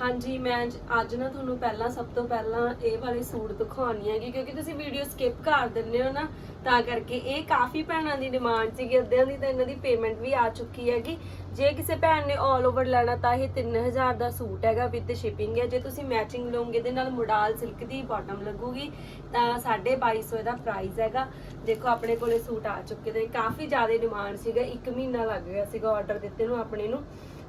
ਹਾਂਜੀ, ਮੈਂ ਅੱਜ- ਨਾ ਤੁਹਾਨੂੰ ਪਹਿਲਾਂ ਸਭ ਤੋਂ ਪਹਿਲਾਂ ਇਹ ਵਾਲੇ ਸੂਟ ਦਿਖਾਉਣੀ ਹੈਗੀ, ਕਿਉਂਕਿ ਤੁਸੀਂ ਵੀਡੀਓ ਸਕਿਪ ਕਰ ਦਿੰਦੇ ਹੋ ਨਾ, ਤਾਂ ਕਰਕੇ ਇਹ ਕਾਫੀ ਭੈਣਾਂ ਦੀ ਡਿਮਾਂਡ ਸੀਗੀ, ਅੱਧਿਆਂ ਦੀ ਤਾਂ ਇਹਨਾਂ ਦੀ ਪੇਮੈਂਟ ਵੀ ਆ ਚੁੱਕੀ ਹੈਗੀ। ਜੇ ਕਿਸੇ ਭੈਣ ਨੇ 올 ਓਵਰ ਲੈਣਾ, ਤਾਂ ਇਹ 3000 ਦਾ ਸੂਟ ਹੈਗਾ ਵਿਦ ਸ਼ਿਪਿੰਗ ਹੈ। ਜੇ ਤੁਸੀਂ ਮੈਚਿੰਗ ਲਓਗੇ, ਇਹਦੇ ਨਾਲ ਮੁਡਾਲ ਸਿਲਕ ਦੀ ਬਾਟਮ ਲੱਗੂਗੀ, ਤਾਂ 2250 ਦਾ ਪ੍ਰਾਈਸ ਹੈਗਾ। ਦੇਖੋ, ਆਪਣੇ ਕੋਲੇ ਸੂਟ ਆ ਚੁੱਕੇ ਨੇ। ਕਾਫੀ ਜ਼ਿਆਦਾ ਡਿਮਾਂਡ ਸੀਗਾ 1 ਮਹੀਨਾ ਲੱਗ ਗਿਆ ਸੀਗਾ ਆਰਡਰ ਦਿੱਤੇ ਨੂੰ ਆਪਣੇ ਨੂੰ।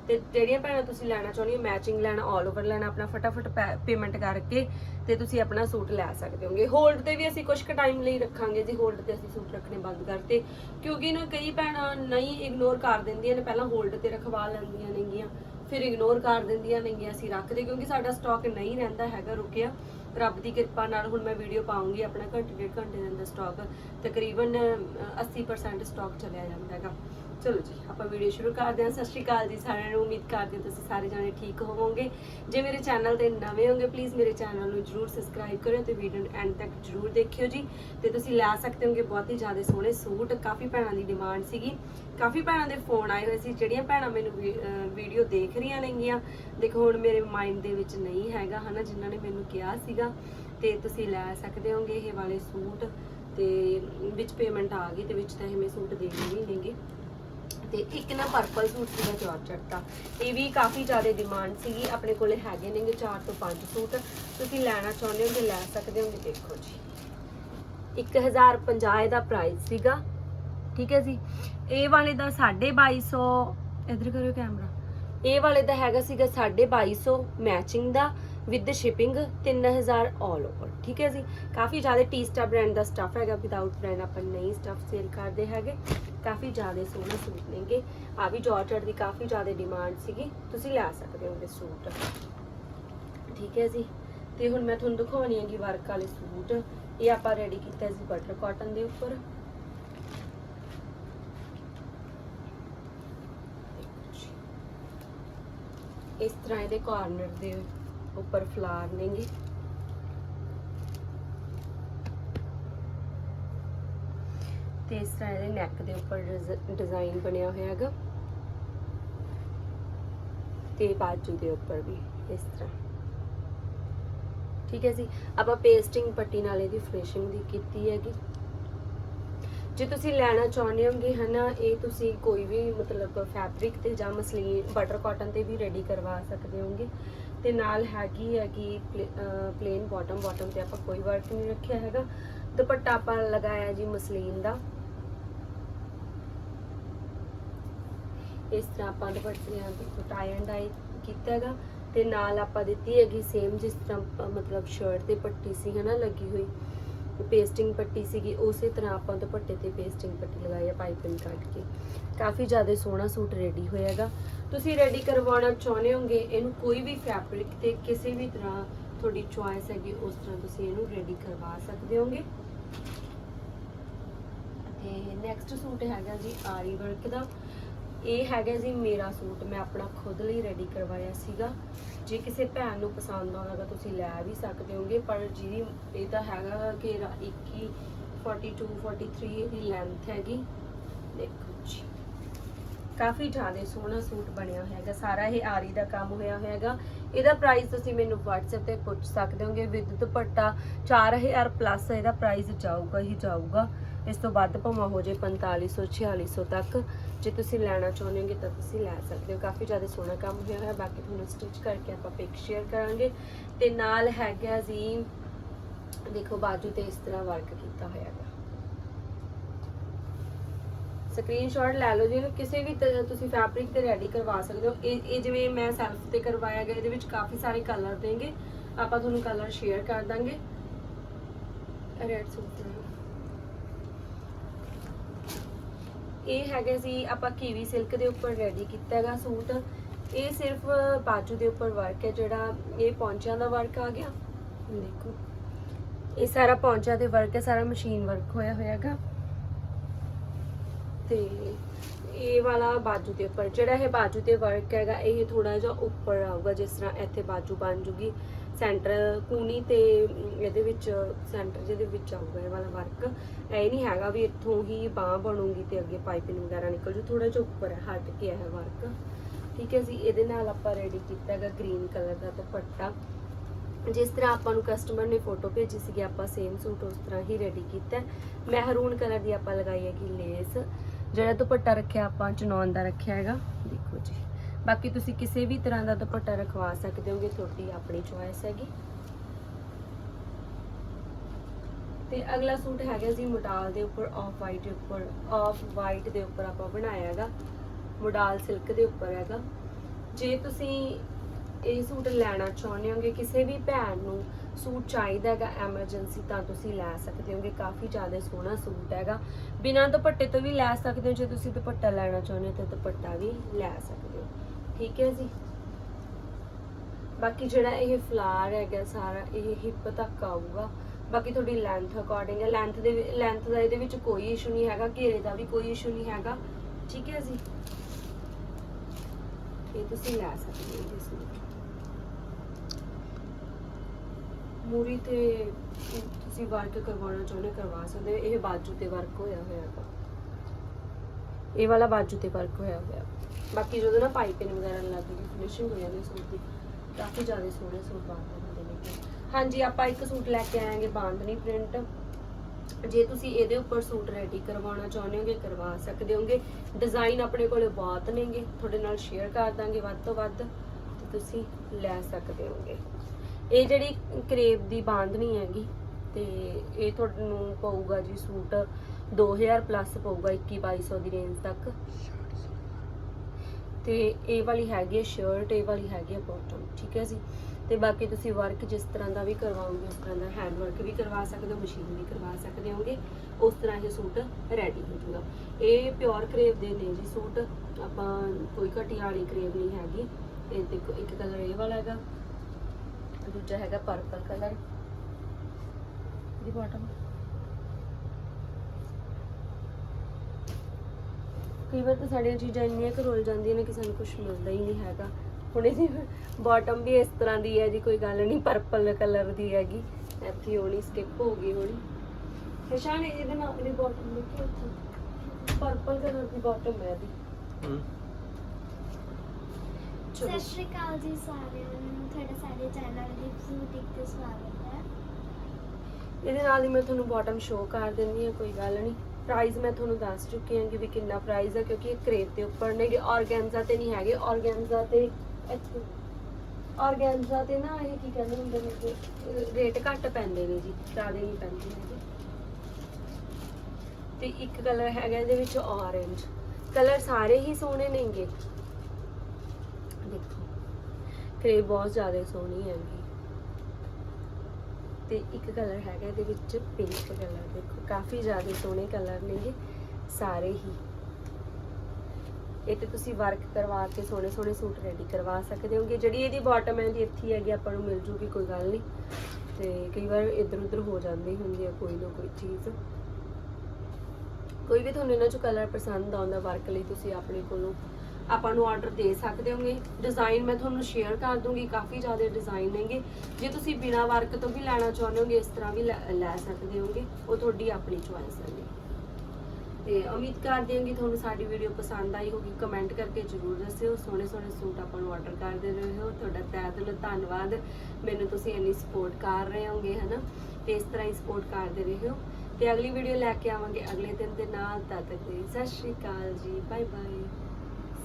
ਤੇ ਜਿਹੜੀਆਂ ਭੈਣਾਂ ਤੁਸੀਂ ਲੈਣਾ ਚਾਹੁੰਦੀ ਹੋ ਮੈਚਿੰਗ ਲੈਣਾ 올 ਓਵਰ ਲੈਣਾ ਆਪਣਾ ਫਟਾਫਟ ਪੇਮੈਂਟ ਕਰਕੇ ਤੇ ਤੁਸੀਂ ਆਪਣਾ ਸੂਟ ਲੈ ਸਕਦੇ ਹੋਗੇ। ਹੋਲਡ ਤੇ ਵੀ ਅਸੀਂ ਕੁਝ ਕੁ ਟਾਈਮ ਲਈ ਰੱਖਾਂਗੇ ਜੀ ਹੋਲਡ ਤੇ ਅਸੀਂ ਸੂਟ ਰੱਖਣੇ ਬੰਦ ਕਰਤੇ। ਕਿਉਂਕਿ ਨਾ ਕਈ ਭੈਣਾਂ ਨਹੀਂ ਇਗਨੋਰ ਕਰ ਦਿੰਦੀਆਂ ਨੇ ਪਹਿਲਾਂ ਹੋਲਡ ਤੇ ਰਖਵਾ ਲੈਂਦੀਆਂ ਨੇਗੀਆਂ ਫਿਰ ਇਗਨੋਰ ਕਰ ਦਿੰਦੀਆਂ ਨੇਗੀਆਂ ਅਸੀਂ ਰੱਖਦੇ ਕਿਉਂਕਿ ਸਾਡਾ ਸਟਾਕ ਨਹੀਂ ਰਹਿੰਦਾ ਹੈਗਾ ਰੁਕਿਆ। ਰੱਬ ਦੀ ਕਿਰਪਾ ਨਾਲ ਹੁਣ ਮੈਂ ਵੀਡੀਓ ਪਾਉਂਗੀ ਆਪਣਾ ਘੰਟੇ ਡੇਢ ਘੰਟੇ ਦੇ ਅੰਦਰ ਸਟਾਕ ਤਕਰੀਬਨ ਅ, 80% ਸਟਾਕ ਚਲਿਆ ਜਾਂਦਾ ਹੈਗਾ। ਚਲੋ ਜੀ, ਆਪਾਂ ਵੀਡੀਓ ਸ਼ੁਰੂ ਕਰਦੇ ਹਾਂ। ਸਤਿ ਸ਼੍ਰੀ ਅਕਾਲ ਜੀ ਸਾਰਿਆਂ ਨੂੰ। ਉਮੀਦ ਕਰਦੇ ਹਾਂ ਤੁਸੀਂ ਸਾਰੇ ਜਾਣੇ ਠੀਕ ਹੋਵੋਗੇ। ਜੇ ਮੇਰੇ ਚੈਨਲ ਤੇ ਨਵੇਂ ਹੋਗੇ ਪਲੀਜ਼ ਮੇਰੇ ਚੈਨਲ ਨੂੰ ਜਰੂਰ ਸਬਸਕ੍ਰਾਈਬ ਕਰਿਓ ਤੇ ਵੀਡੀਓ ਨੂੰ ਐਂਡ ਤੱਕ ਜਰੂਰ ਦੇਖਿਓ ਜੀ। ਤੇ ਤੁਸੀਂ ਲੈ ਸਕਦੇ ਹੋਗੇ ਬਹੁਤ ਹੀ ਜ਼ਿਆਦਾ ਸੋਹਣੇ ਸੂਟ। ਕਾਫੀ ਭੈਣਾਂ ਦੀ ਡਿਮਾਂਡ ਸੀਗੀ। ਕਾਫੀ ਭੈਣਾਂ ਦੇ ਫੋਨ ਆਏ ਹੋਏ ਸੀ, ਜਿਹੜੀਆਂ ਭੈਣਾਂ ਮੈਨੂੰ ਵੀਡੀਓ ਦੇਖ ਰਹੀਆਂ ਨੇਗੀਆਂ। ਦੇਖੋ, ਹੁਣ ਮੇਰੇ ਮਾਈਂਡ ਦੇ ਵਿੱਚ ਨਹੀਂ ਹੈਗਾ, ਹਨਾ, ਜਿਨ੍ਹਾਂ ਨੇ ਮੈਨੂੰ ਕਿਹਾ ਸੀਗਾ। ਤੇ ਤੁਸੀਂ ਲੈ ਸਕਦੇ ਹੋਗੇ ਇਹ ਵਾਲੇ ਸੂਟ। ਤੇ ਵਿੱਚ ਪੇਮੈਂਟ ਆ ਗਈ ਤੇ ਵਿੱਚ ਤਾਂ ਇਹ ਮੈਂ ਸੂਟ ਦੇ ਵੀ ਨੇਗੇ ਤੇ ਇੱਕ ਨਾ ਪਰਪਲ ਸੂਟ ਸੀਗਾ ਜਾਰਜਟ ਦਾ। ਇਹ ਵੀ ਕਾਫੀ ਜ਼ਿਆਦਾ ਡਿਮਾਂਡ ਸੀਗੀ, ਆਪਣੇ ਕੋਲੇ ਹੈਗੇ ਨੇਗੇ 4 ਤੋਂ 5 ਸੂਟ ਤੁਸੀਂ ਲੈਣਾ ਚਾਹੁੰਦੇ ਹੋ ਤੇ ਲੈ ਸਕਦੇ ਹੋ ਦੇਖੋ ਜੀ। 1050 ਦਾ ਪ੍ਰਾਈਸ ਸੀਗਾ, ਠੀਕ ਹੈ ਜੀ। ਇਹ ਵਾਲੇ ਦਾ 2250 ਇਧਰ ਕਰਿਓ ਕੈਮਰਾ ਇਹ ਵਾਲੇ ਦਾ ਹੈਗਾ ਸੀਗਾ 2250 ਮੈਚਿੰਗ ਦਾ ਵਿਦ ਸ਼ਿਪਿੰਗ 3000 ਆਲ ਓਵਰ ਠੀਕ ਹੈ ਜੀ। ਕਾਫੀ ਜ਼ਿਆਦਾ ਟੀਸਟਾ ਬ੍ਰਾਂਡ ਦਾ ਸਟਫ ਹੈਗਾ ਵਿਦਆਊਟ ਬ੍ਰਾਂਡ ਆਪਾਂ ਨਹੀਂ ਸਟਫ ਸੇਲ ਕਰਦੇ ਹੈਗੇ। ਕਾਫੀ ਜ਼ਿਆਦਾ ਸੋਹਣੇ ਸੂਟ ਨੇਗੇ। ਆ ਵੀ ਜਾਰਜਟ ਦੀ ਕਾਫੀ ਜ਼ਿਆਦਾ ਡਿਮਾਂਡ ਸੀਗੀ। ਤੁਸੀਂ ਲੈ ਸਕਦੇ ਹੋ ਇਹ ਸੂਟ। ਠੀਕ ਹੈ ਜੀ। ਤੇ ਹੁਣ ਮੈਂ ਤੁਹਾਨੂੰ ਦਿਖਾਉਣੀ ਹੈਗੀ ਵਰਕ ਵਾਲੇ ਸੂਟ। ਇਹ ਆਪਾਂ ਰੈਡੀ ਕੀਤਾ ਸੀ ਬਟਰ ਕਾਟਨ ਦੇ ਉੱਪਰ। ਇਸ ਤਰ੍ਹਾਂ ਇਹਦੇ ਕਾਰਨਰ ਦੇ ਉੱਪਰ ਫਲਾਰ ਨੇਗੇ। ਤੇ ਇਸ ਤਰ੍ਹਾਂ ਇਹਦੇ ਨੈਕ ਦੇ ਉੱਪਰ ਡਿਜ਼ਾਈਨ ਬਣਿਆ ਹੋਇਆ ਹੈਗਾ। ਤੇ ਬਾਜੂ ਦੇ ਉੱਪਰ ਵੀ ਇਸ ਤਰ੍ਹਾਂ। ਠੀਕ ਹੈ ਜੀ? ਆਪਾਂ ਪੇਸਟਿੰਗ ਪੱਟੀ ਨਾਲ ਇਹਦੀ ਫਿਨਿਸ਼ਿੰਗ ਦੀ ਕੀਤੀ ਹੈਗੀ। ਜੇ ਤੁਸੀਂ ਲੈਣਾ ਚਾਹੁੰਦੇ ਹੋਗੇ ਹਨਾ, ਇਹ ਤੁਸੀਂ ਕੋਈ ਵੀ ਮਤਲਬ ਫੈਬਰਿਕ ਤੇ ਜਾਂ ਮਸਲੀਨ ਬਟਰ ਕਾਟਨ ਤੇ ਵੀ ਰੈਡੀ ਕਰਵਾ ਸਕਦੇ ਹੋਗੇ। ਤੇ ਨਾਲ ਹੈਗੀ ਹੈਗੀ ਪਲੇਨ ਬਾਟਮ ਬਾਟਮ ਤੇ ਆਪਾਂ ਕੋਈ ਵਰਕ ਨਹੀਂ ਰੱਖਿਆ ਹੈਗਾ। ਦੁਪੱਟਾ ਆਪਾਂ ਲਗਾਇਆ ਜੀ ਮਸਲੀਨ ਦਾ। ਇਸ ਤਰ੍ਹਾਂ ਆਪਾਂ ਦੁਪੱਟੇ ਆਂ ਤੇ ਟਾਈ ਐਂਡ ਡਾਈ ਕੀਤਾ ਹੈਗਾ ਤੇ ਨਾਲ ਆਪਾਂ ਦਿੱਤੀ ਹੈਗੀ ਸੇਮ ਜਿਸ ਤਰ੍ਹਾਂ ਮਤਲਬ ਸ਼ਰਟ ਤੇ ਪੱਟੀ ਸੀ ਹਨਾ ਲੱਗੀ ਹੋਈ ਪੇਸਟਿੰਗ ਪੱਟੀ ਸੀਗੀ, ਉਸੇ ਤਰ੍ਹਾਂ ਆਪਾਂ ਦੁਪੱਟੇ ਤੇ ਪੇਸਟਿੰਗ ਪੱਟੀ ਲਗਾਈ ਹੈ ਪਾਈਪਿੰਗ ਕੱਟ ਕੇ। ਕਾਫੀ ਜ਼ਿਆਦਾ ਸੋਹਣਾ ਸੂਟ ਰੈਡੀ ਹੋਇਆਗਾ ਤੁਸੀਂ ਰੈਡੀ ਕਰਵਾਉਣਾ ਚਾਹੁੰਦੇ ਹੋਗੇ, ਇਹਨੂੰ ਕੋਈ ਵੀ ਫੈਬਰਿਕ ਤੇ ਕਿਸੇ ਵੀ ਤਰ੍ਹਾਂ ਤੁਹਾਡੀ ਚੁਆਇਸ ਹੈਗੀ, ਉਸ ਤਰ੍ਹਾਂ ਤੁਸੀਂ ਇਹਨੂੰ ਰੈਡੀ ਕਰਵਾ ਸਕਦੇ ਹੋਗੇ। ਤੇ ਨੈਕਸਟ ਸੂਟ ਹੈਗਾ ਜੀ ਆਰੀ ਵਰਕ ਦਾ। ਇਹ ਹੈਗਾ ਜੀ ਮੇਰਾ ਸੂਟ, ਮੈਂ ਆਪਣਾ ਖੁਦ ਲਈ ਰੈਡੀ ਕਰਵਾਇਆ ਸੀਗਾ। ਜੇ ਕਿਸੇ ਭੈਣ ਨੂੰ ਪਸੰਦ ਆਉਂਦਾ ਤਾਂ ਤੁਸੀਂ ਲੈ ਵੀ ਸਕਦੇ ਹੋਗੇ, ਪਰ ਜਿਹਦੀ, ਇਹ ਤਾਂ ਹੈਗਾ ਕਿ 21 42 43 ਇਹਦੀ ਲੈਂਥ ਹੈਗੀ। ਦੇਖੋ ਜੀ। ਕਾਫੀ ਜ਼ਿਆਦਾ ਸੋਹਣਾ ਸੂਟ ਬਣਿਆ ਹੈਗਾ ਸਾਰਾ ਇਹ ਆਰੀ ਦਾ ਕੰਮ ਹੋਇਆ ਹੋਇਆ ਹੈਗਾ ਇਹਦਾ ਪ੍ਰਾਈਸ ਤੁਸੀਂ ਮੈਨੂੰ WhatsApp ਤੇ ਪੁੱਛ ਸਕਦੇ ਹੋਗੇ, ਵਿਦ ਦੁਪੱਟਾ 4000 ਪਲੱਸ ਇਹਦਾ ਪ੍ਰਾਈਸ ਜਾਊਗਾ ਹੀ ਜਾਊਗਾ। ਇਸ ਤੋਂ ਵੱਧ ਭਾਵਾਂ ਹੋ ਜੇ 4500 4600 ਤੱਕ। ਜੇ ਤੁਸੀਂ ਲੈਣਾ ਚਾਹੁੰਦੇ ਹੋਗੇ ਤਾਂ ਤੁਸੀਂ ਲੈ ਸਕਦੇ ਹੋ। ਕਾਫੀ ਜ਼ਿਆਦਾ ਸੋਹਣਾ ਕੰਮ ਹੋਇਆ ਹੋਇਆ। ਬਾਕੀ ਤੁਹਾਨੂੰ ਸਟਿਚ ਕਰਕੇ ਆਪਾਂ ਪਿਕ ਸ਼ੇਅਰ ਕਰਾਂਗੇ। ਤੇ ਨਾਲ ਹੈਗਾ ਜੀ ਦੇਖੋ, ਬਾਜੂ ਤੇ ਇਸ ਤਰ੍ਹਾਂ ਵਰਕ ਕੀਤਾ ਹੋਇਆ ਹੈਗਾ। ਸਕਰੀਨਸ਼ਾਟ ਲੈ ਲਓ। ਜੀ ਕਿਸੇ ਵੀ ਤੁਸੀਂ ਫੈਬਰਿਕ ਤੇ ਰੈਡੀ ਕਰਵਾ ਸਕਦੇ ਹੋ। ਇਹ ਇਹ ਜਿਵੇਂ ਮੈਂ ਸੈਲਫ ਤੇ ਕਰਵਾਇਆ ਗਿਆ, ਇਹਦੇ ਵਿੱਚ ਕਾਫੀ ਸਾਰੇ ਕਲਰ ਦੇਂਗੇ ਆਪਾਂ ਤੁਹਾਨੂੰ ਕਲਰ ਸ਼ੇਅਰ ਕਰ ਦਾਂਗੇ। ਰੈਡ ਸੂਟ ਦਾ ਇਹ ਹੈਗਾ ਸੀ, ਆਪਾਂ ਕੀਵੀ ਸਿਲਕ ਦੇ ਉੱਪਰ ਰੈਡੀ ਕੀਤਾ ਹੈਗਾ ਸੂਟ। ਇਹ ਸਿਰਫ ਬਾਜੂ ਦੇ ਉੱਪਰ ਵਰਕ ਹੈ, ਜਿਹੜਾ ਇਹ ਪੌਂਚਿਆਂ ਦਾ ਵਰਕ ਆ ਗਿਆ। ਦੇਖੋ, ਇਹ ਸਾਰਾ ਪੌਂਚਿਆਂ ਦੇ ਵਰਕ ਹੈ, ਸਾਰਾ ਮਸ਼ੀਨ ਵਰਕ ਹੋਇਆ ਹੋਇਆ ਤੇ ਇਹ ਵਾਲਾ ਬਾਜੂ ਦੇ ਉੱਪਰ, ਜਿਹੜਾ ਇਹ ਬਾਜੂ ਤੇ ਵਰਕ ਹੈਗਾ, ਇਹ ਥੋੜਾ ਜਿਹਾ ਉੱਪਰ ਆਊਗਾ, ਜਿਸ ਤਰ੍ਹਾਂ ਇੱਥੇ ਬਾਜੂ ਬਣ ਜੂਗੀ। ਸੈਂਟਰ, ਕੂਣੀ ਤੇ ਇਹਦੇ ਵਿੱਚ, ਸੈਂਟਰ ਜਿਹਦੇ ਵਿੱਚ ਆਊਗਾ ਇਹ ਵਾਲਾ ਵਰਕ ਇਹ ਨਹੀਂ ਹੈਗਾ ਵੀ ਇੱਥੋਂ ਹੀ ਬਾਹ ਬਣੂਗੀ ਤੇ ਅੱਗੇ ਪਾਈਪਿੰਗ ਵਗੈਰਾ ਨਿਕਲ ਜੂ ਥੋੜਾ ਜਿਹਾ ਉੱਪਰ ਹੈ, ਹਟ ਕੇ ਹੈ ਵਰਕ ਠੀਕ ਹੈ ਜੀ, ਇਹਦੇ ਨਾਲ ਆਪਾਂ ਰੈਡੀ ਕੀਤਾ ਹੈਗਾ ਗ੍ਰੀਨ ਕਲਰ ਦਾ ਦੁਪੱਟਾ। ਜਿਸ ਤਰ੍ਹਾਂ ਆਪਾਂ ਨੂੰ ਕਸਟਮਰ ਨੇ ਫੋਟੋ ਭੇਜੀ ਸੀਗੀ, ਆਪਾਂ ਸੇਮ ਸੂਟ ਉਸ ਤਰ੍ਹਾਂ ਹੀ ਰੈਡੀ ਕੀਤਾ ਮਹਿਰੂਨ ਕਲਰ ਦੀ ਆਪਾਂ ਲਗਾਈ ਹੈਗੀ ਲੇਸ ਜਿਹੜਾ ਦੁਪੱਟਾ ਰੱਖਿਆ ਆਪਾਂ ਚਨੌਨ ਦਾ ਰੱਖਿਆ ਹੈਗਾ, ਦੇਖੋ ਜੀ। ਬਾਕੀ ਤੁਸੀਂ ਕਿਸੇ ਵੀ ਤਰ੍ਹਾਂ ਦਾ ਦੁਪੱਟਾ ਰਖਵਾ ਸਕਦੇ ਹੋਗੇ, ਤੁਹਾਡੀ ਆਪਣੀ ਚੁਆਇਸ ਹੈਗੀ। ਤੇ ਅਗਲਾ ਸੂਟ ਹੈਗਾ ਜੀ ਮੋਡਾਲ ਦੇ ਉੱਪਰ ਆਫ ਵਾਈਟ ਦੇ ਉੱਪਰ ਆਫ ਵਾਈਟ ਦੇ ਉੱਪਰ ਆਪਾਂ ਬਣਾਇਆ ਹੈਗਾ। ਮੋਡਾਲ ਸਿਲਕ ਦੇ ਉੱਪਰ ਹੈਗਾ। ਜੇ ਤੁਸੀਂ ਇਹ ਸੂਟ ਲੈਣਾ ਚਾਹੁੰਦੇ ਹੋਗੇ, ਕਿਸੇ ਵੀ ਭੈਣ ਨੂੰ ਸੂਟ ਚਾਹੀਦਾ ਹੈਗਾ ਐਮਰਜੈਂਸੀ ਤਾਂ ਤੁਸੀਂ ਲੈ ਸਕਦੇ ਹੋਗੇ। ਕਾਫੀ ਜ਼ਿਆਦਾ ਸੋਹਣਾ ਸੂਟ ਹੈਗਾ। ਬਿਨਾਂ ਦੁਪੱਟੇ ਤੋਂ ਵੀ ਲੈ ਸਕਦੇ ਹੋ। ਜੇ ਤੁਸੀਂ ਦੁਪੱਟਾ ਲੈਣਾ ਚਾਹੁੰਦੇ ਹੋ ਤਾਂ ਦੁਪੱਟਾ ਵੀ ਲੈ ਸਕਦੇ ਹੋ। ਠੀਕ ਹੈ ਜੀ। ਬਾਕੀ ਜਿਹੜਾ ਇਹ ਫਲਾਰ ਹੈਗਾ ਸਾਰਾ ਇਹ ਹਿੱਪ ਤੱਕ ਆਊਗਾ। ਬਾਕੀ ਤੁਹਾਡੀ ਲੈਂਥ ਅਕੋਰਡਿੰਗ ਹੈ। ਲੈਂਥ ਦੇ ਲੈਂਥ ਦਾ ਇਹਦੇ ਵਿੱਚ ਕੋਈ ਇਸ਼ੂ ਨਹੀਂ ਹੈਗਾ ਘੇਰੇ ਦਾ ਵੀ ਕੋਈ ਇਸ਼ੂ ਨਹੀਂ ਹੈਗਾ। ਠੀਕ ਹੈ ਜੀ। ਇਹ ਤੁਸੀਂ ਲੈ ਸਕਦੇ ਹੋ ਇਸ ਨੂੰ। ਮੂਰੀ ਤੇ ਤੁਸੀਂ ਵਰਕ ਕਰਵਾਉਣਾ ਚਾਹੁੰਦੇ ਹੋ, ਕਰਵਾ ਸਕਦੇ ਹੋ। ਇਹ ਬਾਜੂ ਤੇ ਵਰਕ ਹੋਇਆ ਹੋਇਆ ਹੈਗਾ। ਇਹ ਵਾਲਾ ਬਾਜੂ ਤੇ ਵਰਕ ਹੋਇਆ ਹੋਇਆ। ਬਾਕੀ ਜਦੋਂ ਨਾ ਪਾਈਪਿੰਗ ਵਗੈਰਾ ਲੱਗ ਗਈ ਫਿਨਿਸ਼ਿੰਗ ਹੋ ਜਾਂਦੀ ਸੂਟ ਦੀ, ਕਾਫੀ ਜ਼ਿਆਦਾ ਸੋਹਣੇ ਸੂਟ ਬਣਦੇ ਨੇ ਹਾਂਜੀ, ਆਪਾਂ ਇੱਕ ਸੂਟ ਲੈ ਕੇ ਆਏਗੇ ਬਾਂਦਨੀ ਪ੍ਰਿੰਟ ਜੇ ਤੁਸੀਂ ਇਹਦੇ ਉੱਪਰ ਸੂਟ ਰੈਡੀ ਕਰਵਾਉਣਾ ਚਾਹੁੰਦੇ ਹੋਗੇ, ਕਰਵਾ ਸਕਦੇ ਹੋਗੇ। ਡਿਜ਼ਾਈਨ ਆਪਣੇ ਕੋਲੇ ਬਹੁਤ ਨੇਗੇ, ਤੁਹਾਡੇ ਨਾਲ ਸ਼ੇਅਰ ਕਰ ਦਾਂਗੇ ਵੱਧ ਤੋਂ ਵੱਧ, ਤੇ ਤੁਸੀਂ ਲੈ ਸਕਦੇ ਹੋਗੇ। ਇਹ ਜਿਹੜੀ ਕਰੇਬ ਦੀ ਬਾਂਦਨੀ ਹੈਗੀ, ਤੇ ਇਹ ਤੁਹਾਨੂੰ ਪਊਗਾ ਜੀ ਸੂਟ 2000 ਪਲੱਸ ਪਊਗਾ 21 2200 ਦੀ ਰੇਂਜ ਤੱਕ। ਤੇ ਇਹ ਵਾਲੀ ਹੈਗੀ ਹੈ ਸ਼ਰਟ ਇਹ ਵਾਲੀ ਹੈਗੀ ਹੈ ਬਾਟਮ ਠੀਕ ਹੈ ਜੀ? ਤੇ ਬਾਕੀ ਤੁਸੀਂ ਵਰਕ ਜਿਸ ਤਰ੍ਹਾਂ ਦਾ ਵੀ ਕਰਵਾਓਗੇ, ਉਸ ਤਰ੍ਹਾਂ ਦਾ ਹੈਂਡ ਵਰਕ ਵੀ ਕਰਵਾ ਸਕਦੇ ਹੋ ਮਸ਼ੀਨ ਵੀ ਕਰਵਾ ਸਕਦੇ ਹੋਗੇ, ਉਸ ਤਰ੍ਹਾਂ ਇਹ ਸੂਟ ਰੈਡੀ ਹੋ ਜਾਊਗਾ। ਇਹ ਪਿਓਰ ਕਰੇਵ ਦੇ ਨੇ ਜੀ ਸੂਟ, ਆਪਾਂ ਕੋਈ ਘਟੀਆ ਵਾਲੀ ਕਰੇਵ ਨਹੀਂ ਹੈਗੀ। ਇਹ ਦੇਖੋ, ਇੱਕ ਕਲਰ ਇਹ ਵਾਲਾ ਹੈਗਾ, ਦੂਜਾ ਹੈਗਾ ਪਰਪਲ ਕਲਰ ਦੀ ਬਾਟਮ ਕਈ ਵਾਰ ਤਾਂ ਸਾਡੀਆਂ ਚੀਜ਼ਾਂ ਇੰਨੀਆਂ ਕੁ ਰੁੱਲ ਜਾਂਦੀਆਂ ਨੇ ਕਿ ਸਾਨੂੰ ਕੁਝ ਮਿਲਦਾ ਹੀ ਨਹੀਂ ਹੈਗਾ। ਹੁਣ ਇਹਦੀ ਬਾਟਮ ਵੀ ਇਸ ਤਰ੍ਹਾਂ ਦੀ ਹੈ ਜੀ ਕੋਈ ਗੱਲ ਨਹੀਂ ਪਰਪਲ ਕਲਰ ਦੀ ਹੈਗੀ। ਇੱਥੇ ਹੋਣੀ ਸਕਿਪ ਹੋ ਗਈ ਹੋਣੀ। ਨਿਸ਼ਾਨ ਇਹਦੇ ਨਾਲ ਇਹਦੀ ਬਾਟਮ ਦੇਖੋ ਇੱਥੇ। ਪਰਪਲ ਕਲਰ ਦੀ ਬਾਟਮ ਹੈ ਇਹਦੀ। ਸਤਿ ਚਲੋ। ਸ਼੍ਰੀ ਅਕਾਲ ਜੀ ਸਾਰਿਆਂ ਨੂੰ ਤੁਹਾਡਾ ਸਾਡੇ ਚੈਨਲ ਦੀ ਬੂਟਿਕ ਤੇ ਸਵਾਗਤ ਇਹਦੇ ਨਾਲ ਹੀ ਮੈਂ ਤੁਹਾਨੂੰ ਬਾਟਮ ਸ਼ੋ ਕਰ ਦਿੰਦੀ ਹਾਂ, ਕੋਈ ਗੱਲ ਨਹੀਂ। ਪ੍ਰਾਈਸ ਮੈਂ ਤੁਹਾਨੂੰ ਦੱਸ ਚੁੱਕੀ ਹਾਂ ਕਿ ਵੀ ਕਿੰਨਾ ਪ੍ਰਾਈਸ ਹੈ ਕਿਉਂਕਿ ਇਹ ਕਰੇਪ ਦੇ ਉੱਪਰ ਨੇਗੇ। ਆਰਗੈਂਜ਼ਾ ਤੇ ਨਹੀਂ ਹੈਗੇ। ਆਰਗੈਂਜ਼ਾ ਤੇ ਇੱਥੇ। ਆਰਗੈਂਜ਼ਾ ਤੇ ਨਾ ਇਹ ਕੀ ਕਹਿੰਦੇ ਹੁੰਦੇ ਨੇ ਰੇਟ ਘੱਟ ਪੈਂਦੇ ਨੇ ਜੀ, ਜ਼ਿਆਦਾ ਨਹੀਂ ਪੈਂਦੇ ਹੈਗੇ ਤੇ ਇੱਕ ਕਲਰ ਹੈਗਾ ਇਹਦੇ ਵਿੱਚ orange ਕਲਰ ਸਾਰੇ ਹੀ ਸੋਹਣੇ ਨੇਗੇ। ਦੇਖੋ। ਕਰੇਪ ਬਹੁਤ ਜ਼ਿਆਦਾ ਸੋਹਣੀ ਹੈਗੀ। ਤੇ ਇੱਕ ਕਲਰ ਹੈਗਾ ਇਹਦੇ ਵਿੱਚ ਪਿੰਕ ਕਲਰ, ਦੇਖੋ, ਕਾਫੀ ਜ਼ਿਆਦਾ ਸੋਹਣੇ ਕਲਰ ਨੇਗੇ, ਸਾਰੇ ਹੀ। ਇਹ ਤੇ ਤੁਸੀਂ ਵਰਕ ਕਰਵਾ ਕੇ ਸੋਹਣੇ ਸੋਹਣੇ ਸੂਟ ਰੈਡੀ ਕਰਵਾ ਸਕਦੇ ਹੋਗੇ। ਜਿਹੜੀ ਇਹਦੀ ਬਾਟਮ ਹੈ ਦੀ ਇੱਥੇ ਹੈਗੀ, ਆਪਾਂ ਨੂੰ ਮਿਲ ਜੂਗੀ, ਕੋਈ ਗੱਲ ਨਹੀਂ। ਤੇ ਕਈ ਵਾਰ ਇੱਧਰ ਉੱਧਰ ਹੋ ਜਾਂਦੀ ਹੁੰਦੀ ਹੈ ਕੋਈ ਨਾ ਕੋਈ ਚੀਜ਼। ਕੋਈ ਵੀ ਤੁਹਾਨੂੰ ਇਹਨਾਂ ਚੋਂ ਕਲਰ ਪਸੰਦ ਆਉਂਦਾ ਵਰਕ ਲਈ ਤੁਸੀਂ ਆਪਣੇ ਕੋਲੋਂ ਆਪਾਂ ਨੂੰ ਆਰਡਰ ਦੇ ਸਕਦੇ ਹੋਗੇ। ਡਿਜ਼ਾਈਨ ਮੈਂ ਤੁਹਾਨੂੰ ਸ਼ੇਅਰ ਕਰ ਦੂੰਗੀ, ਕਾਫੀ ਜ਼ਿਆਦਾ ਡਿਜ਼ਾਈਨ ਨੇਗੇ। ਜੇ ਤੁਸੀਂ ਬਿਨਾ ਵਰਕ ਤੋਂ ਵੀ ਲੈਣਾ ਚਾਹੁੰਦੇ ਹੋਗੇ, ਇਸ ਤਰ੍ਹਾਂ ਵੀ ਲੈ ਲੈ ਸਕਦੇ ਹੋਗੇ। ਉਹ ਤੁਹਾਡੀ ਆਪਣੀ ਚੁਆਇਸ ਹੈ ਤੇ ਉਮੀਦ ਕਰਦੇ ਹਾਂ ਕਿ ਤੁਹਾਨੂੰ ਸਾਡੀ ਵੀਡੀਓ ਪਸੰਦ ਆਈ ਹੋਗੀ ਕਮੈਂਟ ਕਰਕੇ ਜਰੂਰ ਦੱਸਿਓ। ਸੋਹਣੇ ਸੋਹਣੇ ਸੂਟ ਆਪਾਂ ਨੂੰ ਆਰਡਰ ਕਰਦੇ ਰਹੇ ਹੋ। ਤੁਹਾਡਾ ਤਹਿ ਦਿਲੋਂ, ਧੰਨਵਾਦ। ਮੈਨੂੰ ਤੁਸੀਂ ਇੰਨੀ ਸਪੋਰਟ ਕਰ ਰਹੇ ਹੋਗੇ, ਹਨਾ? ਤੇ ਇਸ ਤਰ੍ਹਾਂ ਹੀ ਸਪੋਰਟ ਕਰਦੇ ਰਹੇ। ਹੋ ਤੇ ਅਗਲੀ ਵੀਡੀਓ ਲੈ ਕੇ ਆਵਾਂਗੇ ਅਗਲੇ ਦਿਨ ਦੇ ਨਾਲ। ਤਦ ਤੱਕ ਲਈ ਸਤਿ ਸ਼੍ਰੀ ਅਕਾਲ ਜੀ। ਬਾਏ ਬਾਏ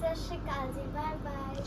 ਸਤਿ ਸ਼੍ਰੀ ਅਕਾਲ ਜੀ ਬਾਏ ਬਾਏ